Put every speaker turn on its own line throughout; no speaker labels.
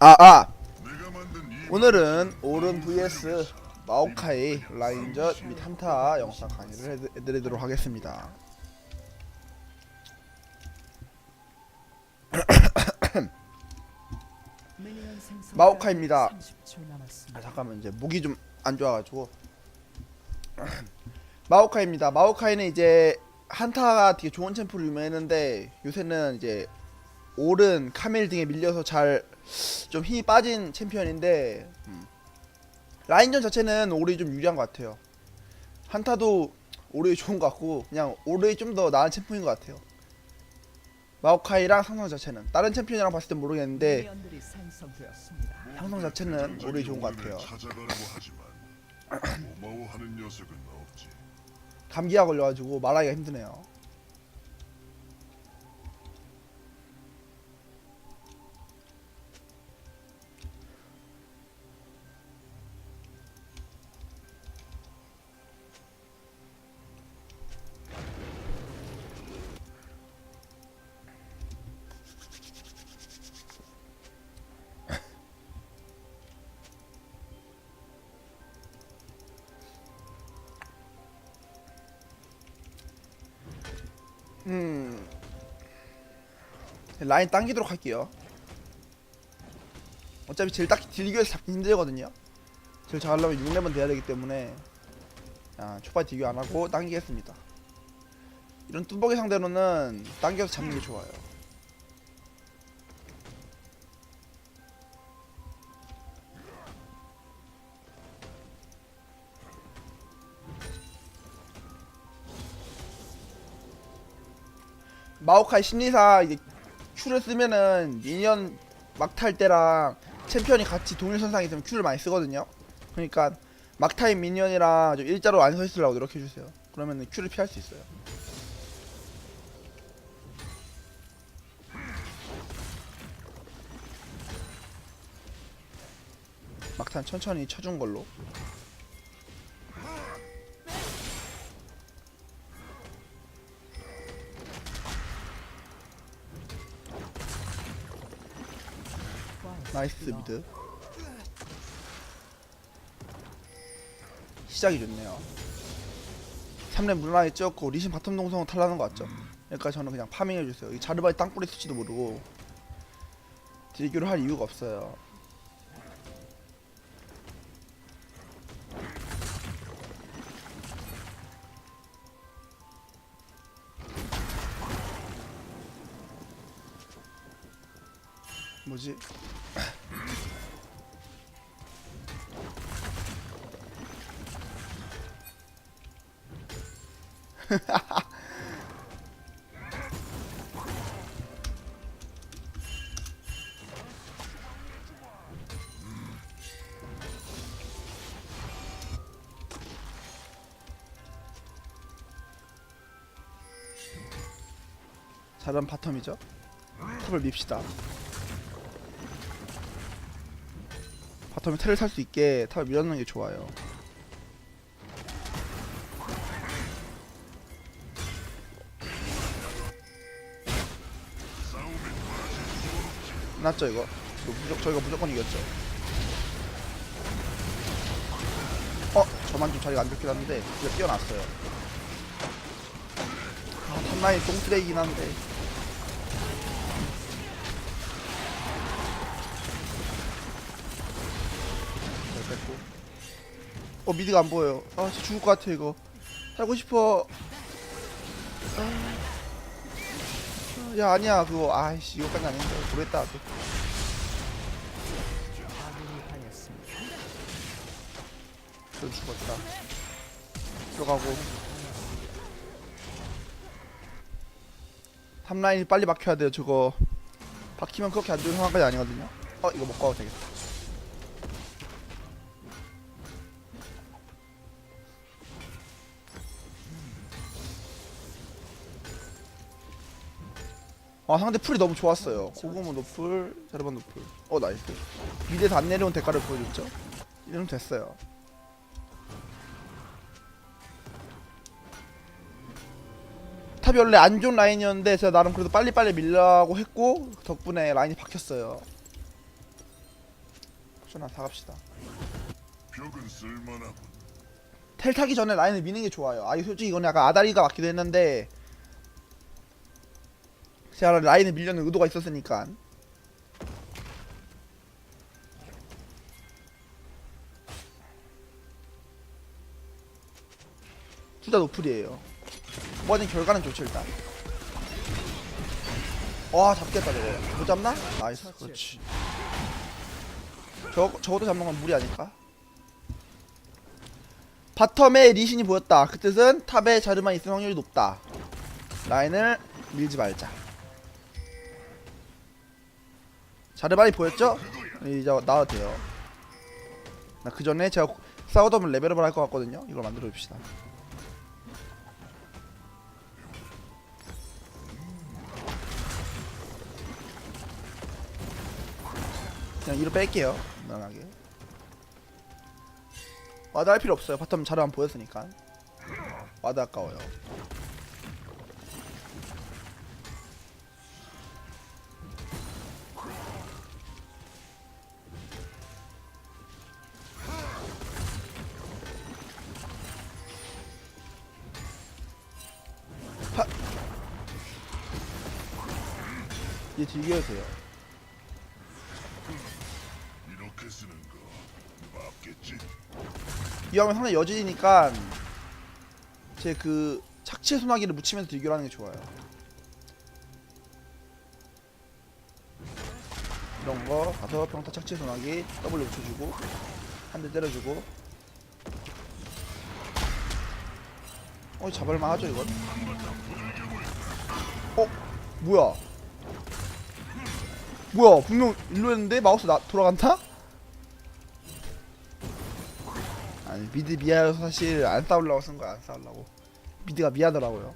아, 아. 오늘은 오른 vs 마오카이 라인전 및 한타 영상 강의를 해드- 해드리도록 하겠습니다. 마오카입니다. 아 잠깐만 이제 목이 좀 안 좋아가지고 마오카입니다. 마오카이는 이제 한타가 되게 좋은 챔프로 유명했는데 요새는 이제 오른 카멜 등에 밀려서 잘 좀 힘이 빠진 챔피언인데 음. 라인전 자체는 오른이 좀 유리한 것 같아요. 한타도 오른이 좋은 것 같고 그냥 오른이 좀 더 나은 챔프인 것 같아요. 마오카이랑 상성 자체는 다른 챔피언이랑 봤을 땐 모르겠는데. 상성 자체는 오른이 좋은 것 같아요. 감기가 걸려가지고 말하기가 힘드네요. 라인 당기도록 할게요. 어차피 제일 딱 딜교에서 잡기 힘들거든요. 제일 잘하려면 6렙은 돼야 되기 때문에 아, 초반 딜교 안 하고 당기겠습니다. 이런 뚜벅이 상대로는 당겨서 잡는 게 좋아요. 마오카이 심리사 이제 큐를 쓰면은 미니언 막탈 때랑 챔피언이 같이 동일 선상에 있으면 큐를 많이 쓰거든요. 그러니까 막타임 미니언이랑 좀 일자로 안 서 있으려고 노력해 주세요. 그러면 큐를 피할 수 있어요. 막탄 천천히 쳐준 걸로. 나이스 미드. 시작이 좋네요. 3렙 무난하게 찍었고 리신 바텀 동성은 탈라는 거 같죠? 그러니까 저는 그냥 파밍 해주세요. 이 자르바이 땅굴에 있을지도 모르고 딜교를 할 이유가 없어요. 뭐지? 잘한 바텀이죠? 탑을 밉시다. 바텀에 텔을 살 수 있게 탑을 밀어넣는 게 좋아요. 났죠 이거? 이거 무조, 저희가 무조건 이겼죠. 어? 저만 좀 자리가 안 좋긴 한데 이거 뛰어났어요. 아, 탑라인 똥쓰레기긴 한데 잘 뺐고 어 미드가 안 보여요 아 진짜 죽을 것 같아 이거 살고 싶어 아. 야 아니야 그거 아이씨 이거까지 아닌데 모르겠다 나 저 죽었다. 들어가고. 탑라인이 빨리 막혀야 돼요 저거. 박히면 그렇게 안 좋은 상황까지 아니거든요. 어 이거 먹고 가도 되겠다. 아 상대 풀이 너무 좋았어요. 고구마 노플 자르반 노플. 어 나이스. 미드에서 안 내려온 대가를 보여줬죠? 이러면 됐어요 탑이 원래 안 좋은 라인이었는데 제가 나름 그래도 빨리빨리 밀라고 했고 덕분에 라인이 박혔어요. 쿠션 사갑시다. 텔 타기 전에 라인을 미는 게 좋아요. 아 솔직히 이건 약간 아다리가 맞기도 했는데 제가 라인을 밀려는 의도가 있었으니까. 둘다 노플이에요 뭐든 결과는 좋죠 일단 와 잡겠다 저거 못 잡나? 나이스 그렇지 저, 저것도 잡는 건 무리 아닐까? 바텀에 리신이 보였다. 그 뜻은 탑에 자르만 있을 확률이 높다. 라인을 밀지 말자. 자르반이 보였죠? 이제 나와도 돼요. 나 그 전에 제가 싸우다 보면 레벨업을 할 것 같거든요. 이걸 만들어 봅시다. 그냥 이로 뺄게요. 무난하게. 와드 할 필요 없어요. 바텀 자르만 보였으니까. 와드 아까워요. 파... 얘 딜겨도 돼요.
맞겠지?
이왕이면 상당히 여진이니까 제 그 착취 소나기를 묻히면서 딜교하는 게 좋아요. 이런 거 가서 평타 착취 소나기 W 붙여주고 한 대 때려주고 어 잡을만 하죠 이건 어 뭐야 뭐야 분명 일로 했는데 마우스 나 돌아간다? 아니 미드 미아여서 사실 안 싸우려고 쓴 거야 안 싸우려고 미드가 미하더라고요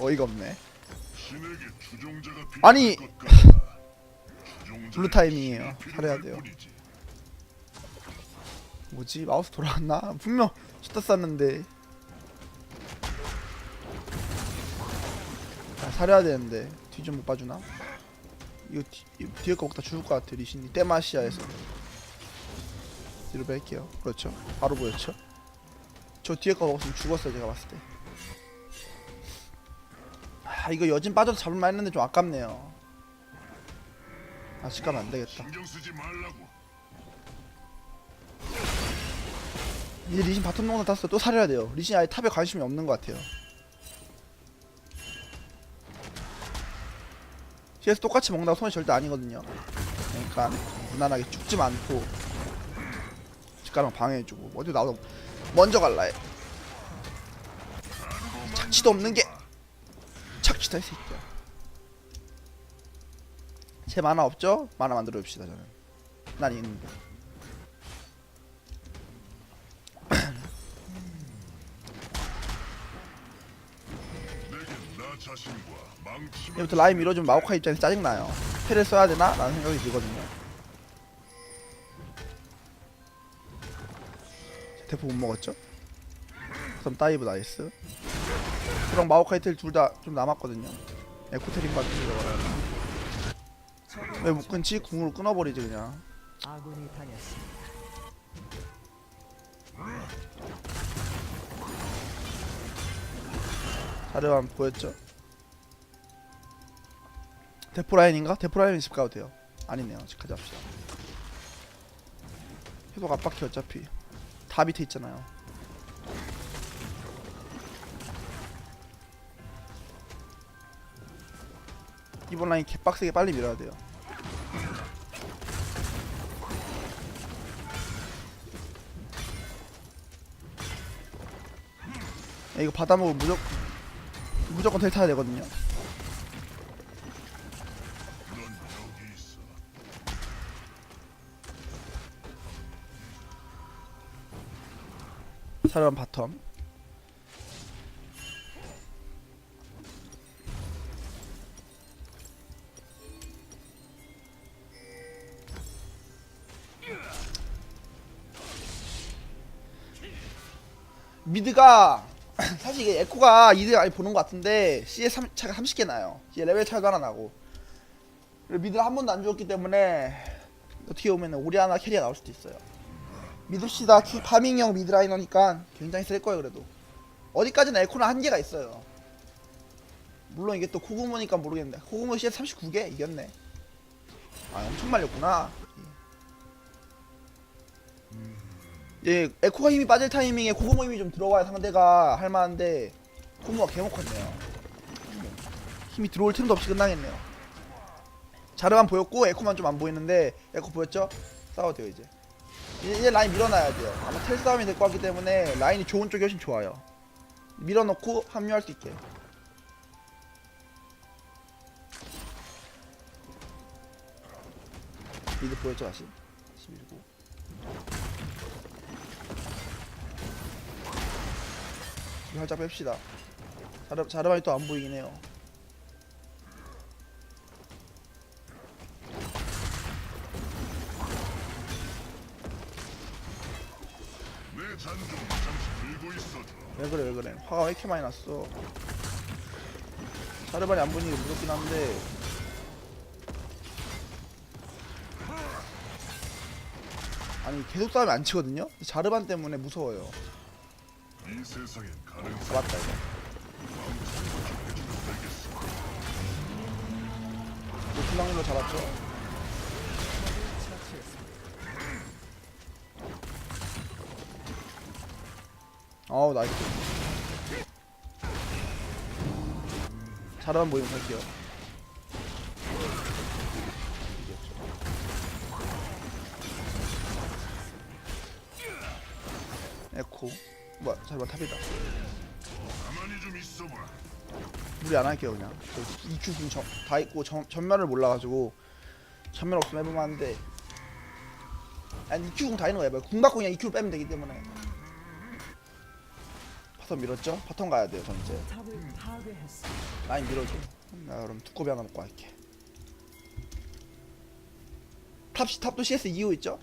어이가 없네 아니! 블루 타이밍이에요. 잘해야 돼요. 뭐지 마우스 돌아왔나? 분명 쐈는데 아, 사려야 되는데 뒤 좀 못 봐주나? 이거 뒤, 뒤에 거 먹다 죽을 것 같아 리신이 때마시아에서 뒤로 뺄게요. 그렇죠. 바로 보였죠? 저 뒤에 거 먹었으면 죽었어요 제가 봤을 때. 아, 이거 여진 빠져서 잡을만 했는데 좀 아깝네요. 아직 가면 안 되겠다.
신경 쓰지 말라고.
이제 리신 바텀 농사 탔어 또 사려야 돼요. 리신 아예 탑에 관심이 없는 것 같아요. CS 똑같이 먹는다고 손이 절대 아니거든요. 그러니까 무난하게 죽지 않고 집가랑 방해해주고 어디 나오다 먼저 갈라 해 착취도 없는 게 착취다 이 새끼야 제 만화 없죠? 만화 만들어 봅시다 저는 난 있는데 이제부터 라인 밀어주면 마오카 입장에서 짜증나요. 패를 써야 되나? 라는 생각이 들거든요. 대포 못 먹었죠? 그럼 다이브 나이스. 그럼 마오카 이틀 둘 다 좀 남았거든요. 에코테린 받으려고 왜못 끊지? 궁으로 끊어버리지 그냥.
아군이 당했습니다.
자르만 보였죠? 대포 라인인가? 대포 라인은 집 가도 돼요. 아니네요. 집 가자 합시다. 해독 압박해 어차피. 다 밑에 있잖아요. 이번 라인 개빡세게 빨리 밀어야 돼요. 야, 이거 받아먹으면 무조건 무조건 텔 타야 되거든요. 사람 바텀. 미드가 사실 이게 에코가 2등 아니 보는 것 같은데 CS 3, 차가 30개 나요. 이제 레벨 차이도 하나 나고 미드를 한 번도 안 죽었기 때문에 어떻게 보면 오리아나 캐리가 나올 수도 있어요. 믿읍시다. 키- 파밍형 미드라이너니까 굉장히 셀 거예요 그래도. 어디까지나 에코는 한계가 있어요. 물론 이게 또 코구모니까 모르겠는데 코구모 CS 39개 이겼네. 아 엄청 말렸구나. 예, 에코가 힘이 빠질 타이밍에 코구모 힘이 좀 들어와야 상대가 할만한데 코구모가 개목컸네요. 힘이 들어올 틈도 없이 끝나겠네요. 자르만 보였고 에코만 좀 안 보이는데 에코 보였죠? 싸워도 돼요 이제. 이제, 이제 라인 밀어놔야 돼요. 아마 텔 싸움이 될 것 같기 때문에 라인이 좋은 쪽이 훨씬 좋아요. 밀어넣고 합류할 수 있게. 미드 보였죠 다시? 다시 밀고. 이거 살짝 뺍시다. 자르, 자르반이 또 안 보이긴 해요. 왜 그래 왜 그래? 화가 왜 이렇게 많이 났어? 자르반이 안 보이는 게 무섭긴 한데. 아니 계속 싸우면 안 치거든요? 자르반 때문에 무서워요.
가능성
잡았다 이거.
되겠어.
노플랑으로 잡았죠 어우 나이스. 자르반 보이면 살게요. 에코. 뭐야 자르반 탑이다. 무리 안 할게요 그냥. 저 EQ 궁다 있고 전, 전면을 몰라가지고 전면 없으면 해보면 하는데. 아니 EQ 궁다 있는 거야 궁 받고 그냥 EQ를 빼면 되기 때문에 바텀 밀었죠? 바텀 가야 돼요 전 이제. 라인 밀어줘 나 그럼 두꺼비 하나 먹고 갈게 탑, 탑도 CS 2호 있죠?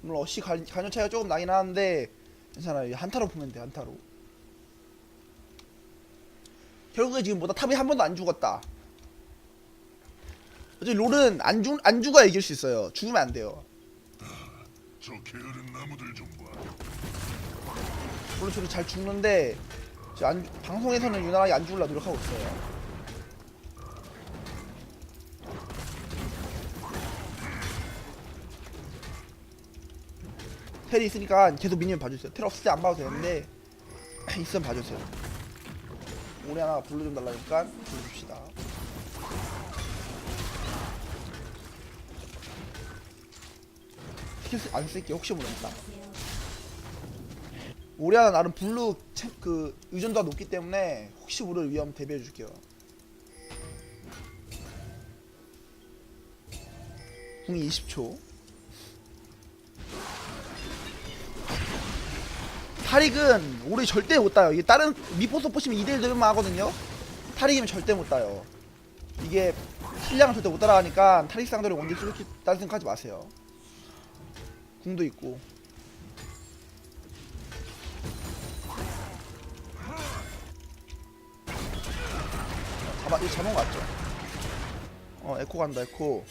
물론 어시 간- 간격 차이가 조금 나긴 하는데 괜찮아요 한타로 보면 돼 한타로 결국에 지금 보다 탑이 한 번도 안 죽었다 어차피 롤은 안, 죽, 안 죽어야 이길 수 있어요 죽으면 안 돼요
저 게으른 나무들 좀 봐.
물론 저도 잘 죽는데 저 안, 방송에서는 유난하게 안 죽으려 노력하고 있어요. 텔이 있으니까 계속 미니언 봐주세요. 텔 없을 때 안 봐도 되는데 있으면 봐주세요. 우리 하나 블루 좀 달라니까 불러줍시다. 스킬 쓰- 안 쓸게 혹시 모르니까 오리아나 나름 블루 챔- 그 의존도가 높기 때문에 혹시 모를 위험 대비해 줄게요. 궁이 20초. 타릭은 우리 절대 못 따요. 이게 다른 미포서 보시면 2대1 대면만 하거든요. 타릭이면 절대 못 따요. 이게 실량을 절대 못 따라가니까 타릭 상대로 원딜 쏠 다는 생각하지 마세요. 궁도 있고. 잡아 이거 거 맞죠? 어 에코 간다 에코.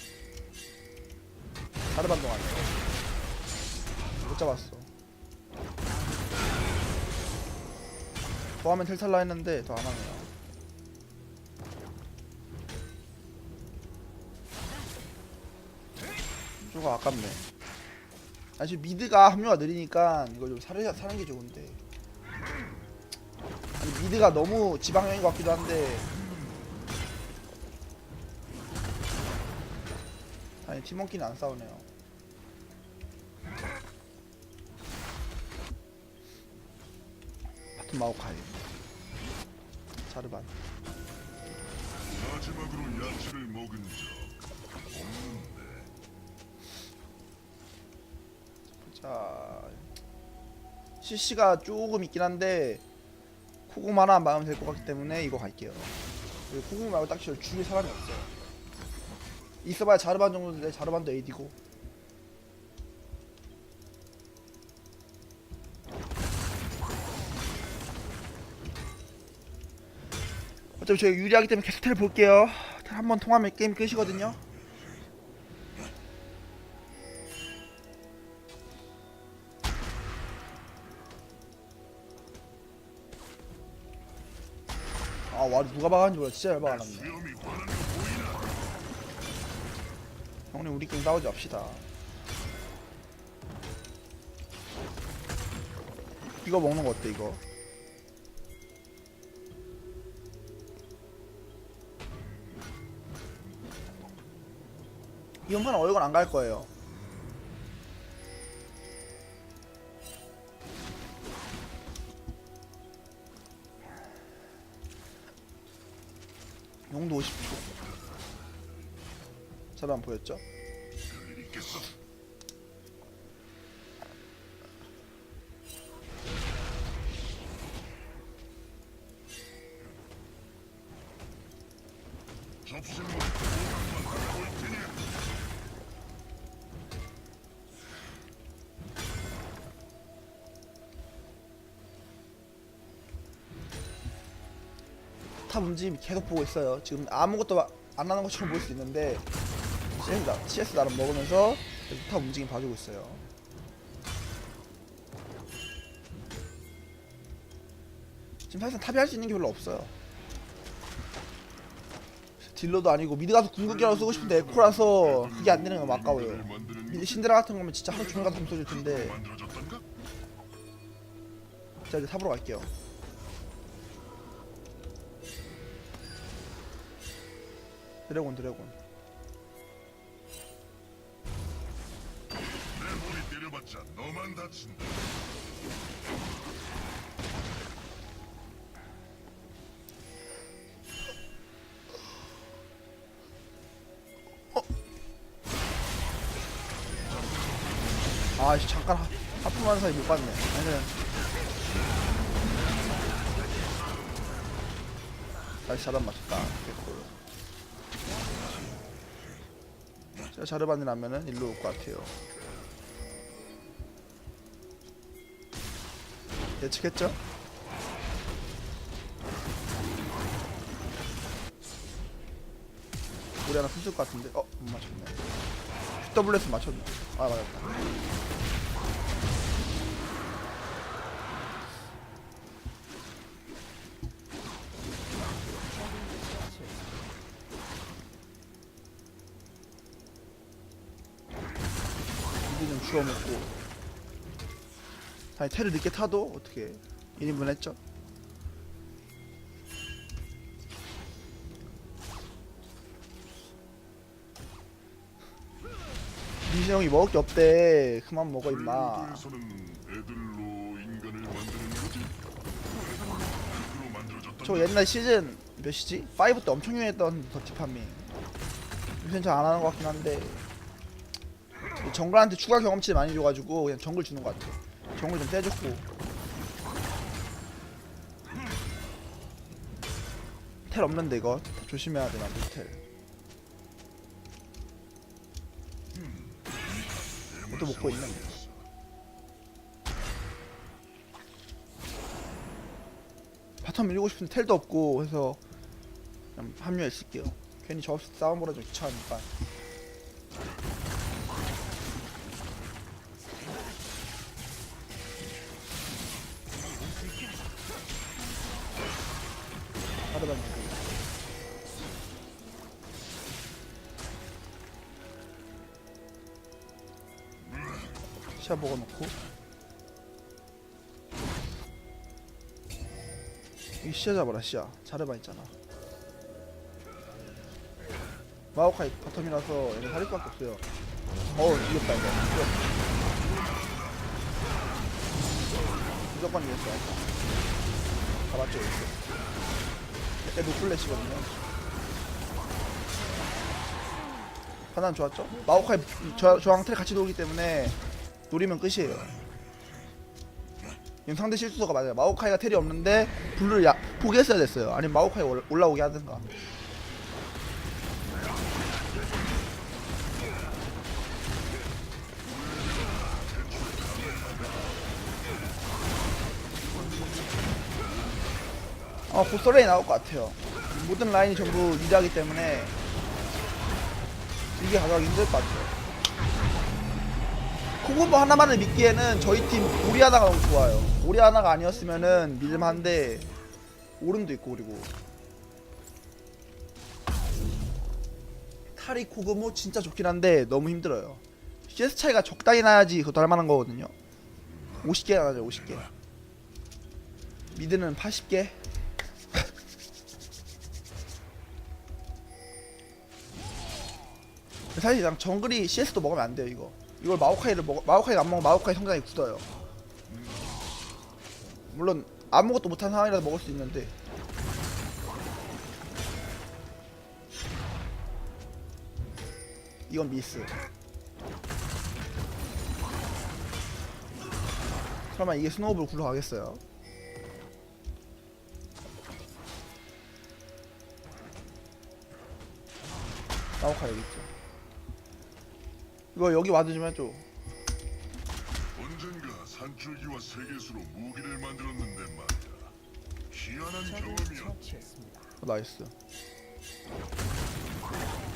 자르반동 간다 못 잡았어. 더 하면 텔탈라 했는데 더 안 하네요. 조금 아깝네. 아직 미드가 합류가 느리니까 이거 좀 사려, 사는 게 좋은데. 아니 미드가 너무 지방형인 것 같기도 한데 팀원끼는 안 싸우네요. 바텀 마오카이 자르반.
마지막으로 야채를 먹은 적 없는데.
자 CC가 조금 있긴 한데 하나 막으면 될것 같기 때문에 이거 갈게요. 코공 말고 딱히 저 주위에 사람이 없어요 있어봐야 자르반 정도인데 자르반도 AD고. 어차피 저희 유리하기 때문에 계속 텔 볼게요. 텔 한번 통하면 게임 끝이거든요. 아와 누가 막았는지 몰라. 진짜 열받았네. 형님 우리끼리 싸우지 맙시다. 이거 먹는 거 어때 이거? 이번 판 어이건 안갈 거예요. 용도 50초 잘안 보였죠? 탑 움직임 계속 보고 있어요. 지금 아무것도 마- 안 하는 것처럼 보일 수 있는데 CS, 나, CS 나름 먹으면서 계속 탑 움직임 봐주고 있어요. 지금 사실상 탑이 할 수 있는 게 별로 없어요. 딜러도 아니고 미드 가서 궁극기라도 쓰고 싶은데 에코라서 그게 안 되는 거 아까워요. 미드 신드라 같은 거면 진짜 하루 종일 가서 써줄 텐데? 자 이제 탑으로 갈게요. 드래곤 드래곤
머리 때려봤자 너만 다친다.
아씨 잠깐 하- 하품하는 사이 못 봤네. 아니면 다시 자단 맞췄다. 개꿀. 제가 자르반이 나면은 일로 올 것 같아요 예측했죠? 우리 하나 숨을 것 같은데 어? 못 맞췄네 QWS 맞췄네 아 맞았다 이제 좀 주워 먹고 아니 테를 늦게 타도 어떻게 1인분 했죠? 민신 형이 먹을 게 없대. 그만 먹어 임마. 저 옛날 시즌 몇이지? 5 때 엄청 유행했던 더티파밍. 요새는 잘 안 하는 것 같긴 한데. 이 정글한테 추가 경험치 많이 줘가지고 그냥 정글 주는 것 같아 정글 좀 떼줬고. 텔 없는데 이거 조심해야 되나 텔. 또 먹고 있는 바텀 밀고 싶은데 텔도 없고 해서 그냥 합류해 있을게요. 괜히 저 없이 싸움 좀 귀찮으니까 하드반 시야 먹어놓고. 이 시야 잡아라 시야. 자르반 있잖아. 마오카이 바텀이라서 얘는 살릴 수밖에 없어요. 어우 이겼다 이거. 무조건 이겼어. 잡았죠 이거 얘 노플래시거든요. 판단 좋았죠? 마오카이 저, 저랑 텔 같이 돌기 때문에 노리면 끝이에요. 지금 상대 실수가 맞아요. 마오카이가 텔이 없는데 블루를 야, 포기했어야 됐어요. 아니면 마오카이 올- 올라오게 하든가 아, 보스 라인 나올 것 같아요. 모든 라인이 전부 리드하기 때문에 이게 가져가기 힘들 것 같아요. 코고보 하나만을 믿기에는 저희 팀 오리아나가 너무 좋아요. 오리아나가 아니었으면은 믿을만한데 오름도 있고 그리고 탈이 코그모 진짜 좋긴 한데 너무 힘들어요. CS 차이가 적당히 나야지 그것도 할만한 거거든요. 50개 나죠 50개. 미드는 80개. 사실 그냥 정글이 CS도 먹으면 안 돼요 이거. 이걸 마오카이를 먹 마오카이가 안 먹으면 마오카이 성장이 굳어요. 물론 아무것도 못한 상황이라도 먹을 수 있는데 이건 미스. 설마 이게 스노우볼 굴러가겠어요? 마오카 여기 있죠. 이거 여기 와드 좀 해줘.
언젠가 산줄기와 세계수로 무기를 만들었는데 말이야. 희한한
적을
경험이야.
처치했습니다.
어, 나이스.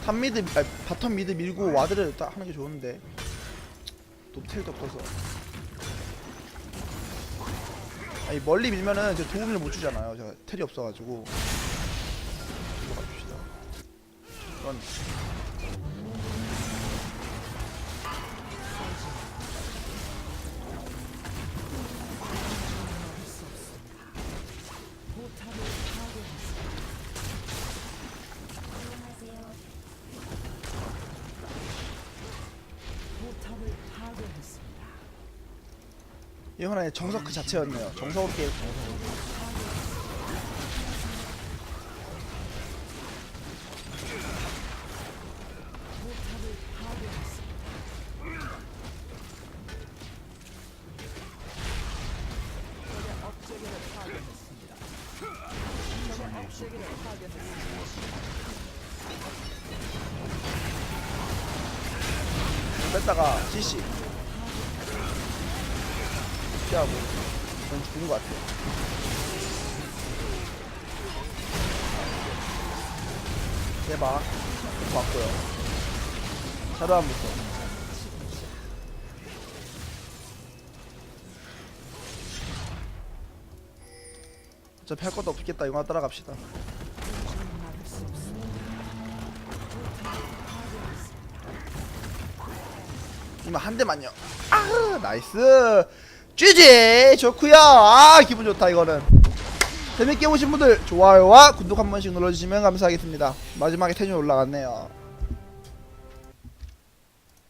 탑 미드, 아, 바텀 미드 밀고 와드를 딱 하는 게 좋은데. 노텔도 없어서. 아니 멀리 밀면은 제 도움을 못 주잖아요. 제가 텔이 없어가지고. 이거 가줍시다. 이건 이건 하나의 정석 그 자체였네요. 정석으로 게임 정석 피하고 넌 죽은 것 같아 대박 맞고요 안 붙어 어차피 할 것도 없겠다 하나
따라갑시다.
이만 한 대만요. 아 나이스. GG 좋구요. 아 기분 좋다 이거는. 재밌게 보신 분들 좋아요와 구독 한 번씩 눌러주시면 감사하겠습니다. 마지막에 텐션 올라갔네요.